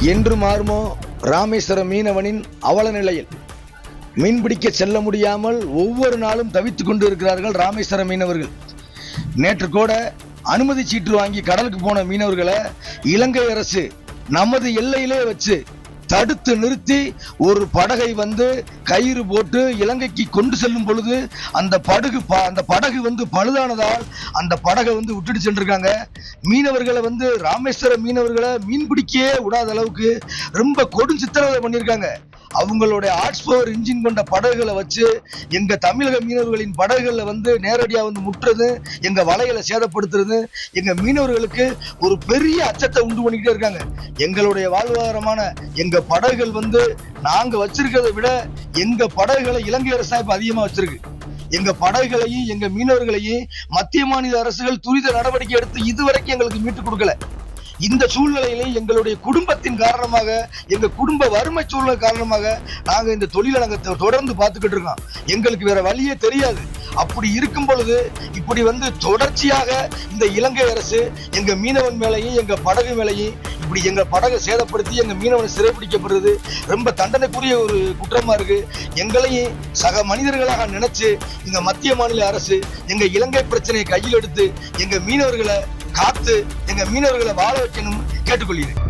என்று மாறுமோ? ராமேஸ்வர மீனவனின் அவல நிலையில். மீன்பிடிக்க செல்ல முடியாமல் ஒவ்வொரு நாளும் தவித்துக் கொண்டு இருக்கிறார்கள் ராமேஸ்வர மீனவர்கள். நேற்று கூட அனுமதி சீட்டு வாங்கி கடலுக்கு போன மீனவர்களை இலங்கை அரசு நமது எல்லையிலே வச்சு தடுத்து நிறுத்தி ஒரு படகை வந்து கயிறு போட்டு இலங்கைக்கு கொண்டு செல்லும் பொழுது அந்த படகு ப- அந்த படகு வந்து பழுதானதால் அந்த படகை வந்து விட்டுட்டு சென்றிருக்காங்க. மீனவர்களை வந்து ராமேஸ்வர மீனவர்களை மீன் பிடிக்கவே விடாத அளவுக்கு ரொம்ப கொடும் சித்திரவதை பண்ணியிருக்காங்க. அவங்களுடைய ஆர்ட்ஸ் பவர் இன்ஜின் கொண்ட படகுகளை வச்சு எங்க தமிழக மீனவர்களின் படகுகளை வந்து நேரடியாக வந்து முட்டுறது எங்க வலைகளை சேதப்படுத்துறது எங்க மீனவர்களுக்கு ஒரு பெரிய அச்சத்தை உண்டு பண்ணிக்கிட்டே இருக்காங்க. எங்களுடைய வாழ்வாதாரமான எங்க படகுகள் வந்து நாங்க வச்சிருக்கிறத விட எங்க படகுகளை இலங்கை அரசு இப்ப அதிகமா வச்சிருக்கு. எங்க படகுகளையும் எங்க மீனவர்களையும் மத்திய மாநில அரசுகள் துரித நடவடிக்கை எடுத்து இதுவரைக்கும் எங்களுக்கு மீட்டு கொடுக்கல. இந்த சூழ்நிலையிலே எங்களுடைய குடும்பத்தின் காரணமாக எங்க குடும்ப வறுமை சூழ்நிலை காரணமாக நாங்க இந்த தொழிலை நாங்க தொ- தொடர்ந்து பார்த்துக்கிட்டு இருக்கோம். எங்களுக்கு வேற வழியே தெரியாது. அப்படி இருக்கும் பொழுது இப்படி வந்து தொடர்ச்சியாக இந்த இலங்கை அரசு எங்க மீனவன் மேலையும் எங்க படகு மேலையும் இப்படி எங்க படகை சேதப்படுத்தி எங்க மீனவனை சிறைப்பிடிக்கப்படுறது ரொம்ப தண்டனைக்குரிய ஒரு குற்றமா இருக்கு. எங்களையும் சக மனிதர்களாக நினைச்சு இந்த மத்திய மாநில அரசு எங்க இலங்கை பிரச்சனையை கையில் எடுத்து எங்க மீனவர்களை காத்து எங்க மீனவர்களை வாழ வைக்கணும் கேட்டுக்கொள்கிறேன்.